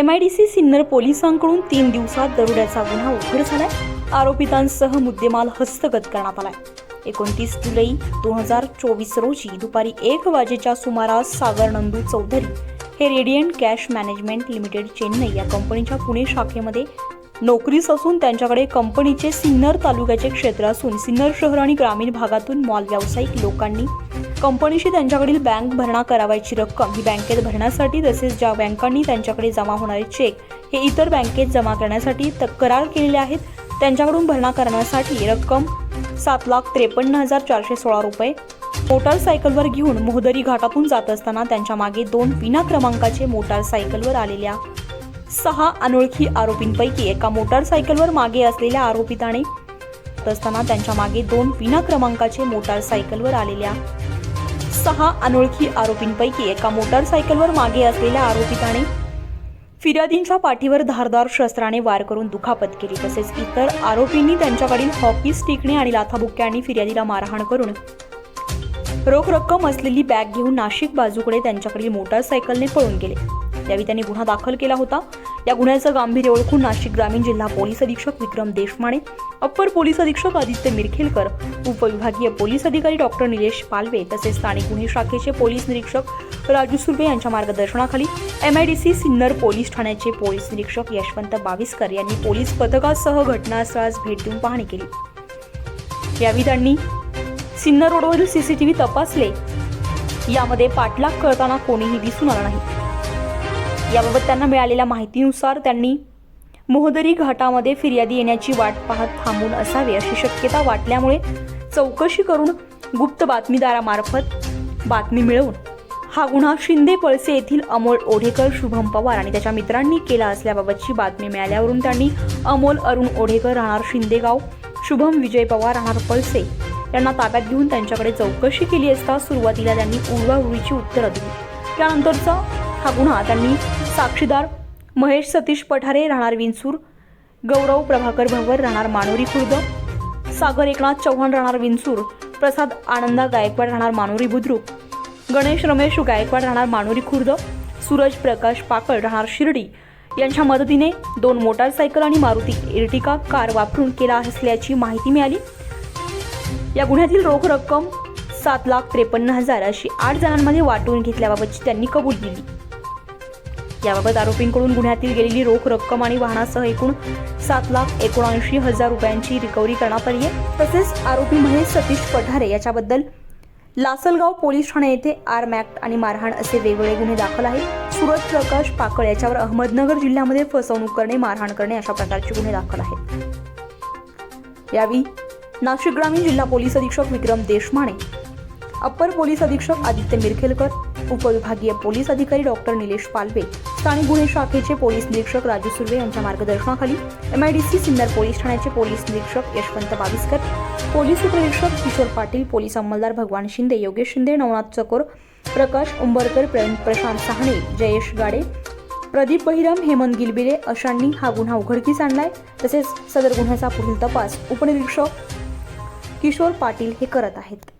M I D C Sinnar पोलिसांकडून तीन दिवसात दरोड्याचा गुन्हा उघड झालाय. आरोपितांसह मुद्देमाल हस्तगत करण्यात आलाय. एकोणतीस जुलै दोन हजार चोवीस रोजी दुपारी एक वाजेच्या सुमारास सागर नंदू चौधरी हे radiant cash management limited Chennai या कंपनीच्या पुणे शाखेमध्ये नोकरीस असून त्यांच्याकडे कंपनीचे सिन्नर तालुक्याचे क्षेत्र असून सिन्नर शहर आणि ग्रामीण भागातून मॉल व्यावसायिक लोकांनी कंपनीशी त्यांच्याकडील बँक भरणा करावायची रक्कम ही बँकेत भरण्यासाठी तसेच ज्या बँकांनी त्यांच्याकडे जमा होणारे चेक हे इतर बँकेत जमा करण्यासाठी तक्रार केलेले आहेत त्यांच्याकडून भरणा करण्यासाठी रक्कम सात लाख त्रेपन्न हजार चारशे सोळा रुपये. मोटारसायकलवर घेऊन मोहदरी घाटातून जात असताना त्यांच्या मागे दोन विना क्रमांकाचे मोटारसायकलवर आलेल्या सहा अनोळखी आरोपींपैकी एका मोटारसायकलवर मागे असलेल्या आरोपिताने असताना त्यांच्या मागे दोन विना क्रमांकाचे मोटारसायकलवर आलेल्या सहा अनोळखी आरोपींपैकी एका मोटारसायकलवर मागे असलेल्या आरोपिताने फिर्यादींच्या पाठीवर धारदार शस्त्राने वार करून दुखापत केली. तसेच इतर आरोपींनी त्यांच्याकडील हॉकी स्टिकने आणि लाथाबुक्क्यांनी फिर्यादीला मारहाण करून रोख रक्कम असलेली बॅग घेऊन नाशिक बाजूकडे त्यांच्याकडील मोटारसायकलने पळून गेले. त्यावेळी त्यांनी गुन्हा दाखल केला होता. या गुन्ह्याचं गांभीर्य ओळखून नाशिक ग्रामीण जिल्हा पोलीस अधीक्षक विक्रम देशमाने अप्पर पोलीस अधीक्षक आदित्य मिरखेलकर उपविभागीय पोलीस अधिकारी डॉक्टर निलेश पालवे तसेच स्थानिक गुन्हे शाखेचे पोलीस निरीक्षक राजू सुर्वे यांच्या मार्गदर्शनाखाली M I D C Sinnar police ठाण्याचे पोलीस निरीक्षक यशवंत बाविस्कर यांनी पोलीस पथकासह घटनास्थळास भेट देऊन पाहणी केली. यावेळी त्यांनी सिन्नर रोडवरील सीसीटीव्ही तपासले. यामध्ये पाठलाग करताना कोणीही दिसून आला नाही. याबाबत त्यांना मिळालेल्या माहितीनुसार त्यांनी मोहदरी घाटामध्ये फिर्यादी येण्याची वाट पाहत थांबून असावे अशी शक्यता वाटल्यामुळे चौकशी करून गुप्त बातमीदारामार्फत बातमी मिळवून हा गुन्हा शिंदे पळसे येथील अमोल ओढेकर शुभम पवार आणि त्याच्या मित्रांनी केला असल्याबाबतची बातमी मिळाल्यावरून त्यांनी अमोल अरुण ओढेकर राहणार शिंदेगाव शुभम विजय पवार राहणार पळसे यांना ताब्यात घेऊन त्यांच्याकडे चौकशी केली असता सुरुवातीला त्यांनी उडवाउडवीची उत्तरं दिली. त्यानंतरचा हा गुन्हा त्यांनी साक्षीदार महेश सतीश पठारे राहणार विंचूर गौरव प्रभाकर भवर राहणार मानोरी खुर्द सागर एकनाथ चव्हाण राहणार विंचूर प्रसाद आनंदा गायकवाड राहणार मानोरी बुद्रुक गणेश रमेश गायकवाड राहणार मानोरी खुर्द सूरज प्रकाश पाकळ राहणार शिर्डी. यांच्या मदतीने दोन मोटारसायकल आणि मारुती इर्टिका कार वापरून केला असल्याची माहिती मिळाली. या गुन्ह्यातील रोख रक्कम सात लाख त्रेपन्न हजार अशी आठ जणांमध्ये वाटून घेतल्याबाबतची त्यांनी कबूल दिली याबाबत आरोपींकडून गुन्ह्यातील गेलेली रोख रक्कम आणि वाहनासह एकूण सात लाख एकोणऐंशी हजार रुपयांची रिकव्हरी करण्यात आली आहे. तसेच आरोपी महेश सतीश पठारे याच्याबद्दल लासलगाव पोलीस ठाणे येथे आर्म ऍक्ट आणि मारहाण असे वेगवेगळे गुन्हे दाखल आहेत. सूरज प्रकाश पाकळ याच्यावर अहमदनगर जिल्ह्यामध्ये फसवणूक करणे मारहाण करणे अशा प्रकारचे गुन्हे दाखल आहेत. यावेळी नाशिक ग्रामीण जिल्हा पोलीस अधीक्षक विक्रम देशमाने अप्पर पोलीस अधीक्षक आदित्य मिरखेलकर उपविभागीय पोलीस अधिकारी डॉक्टर निलेश पालवे स्थानिक गुन्हे शाखेचे पोलीस निरीक्षक राजू सुर्वे यांच्या मार्गदर्शनाखाली एमआयडीसी सिन्नर पोलीस ठाण्याचे पोलीस निरीक्षक यशवंत बाविस्कर पोलीस उपनिरीक्षक किशोर पाटील पोलीस अंमलदार भगवान शिंदे योगेश शिंदे नवनाथ चकोर प्रकाश उंबरकर प्र- प्रशांत सहाणे जयेश गाडे प्रदीप बहिराम हेमंत गिलबिले अशांनी हा गुन्हा उघडकीस आणलाय. तसेच सदर गुन्ह्याचा पुढील तपास उपनिरीक्षक किशोर पाटील हे करत आहेत.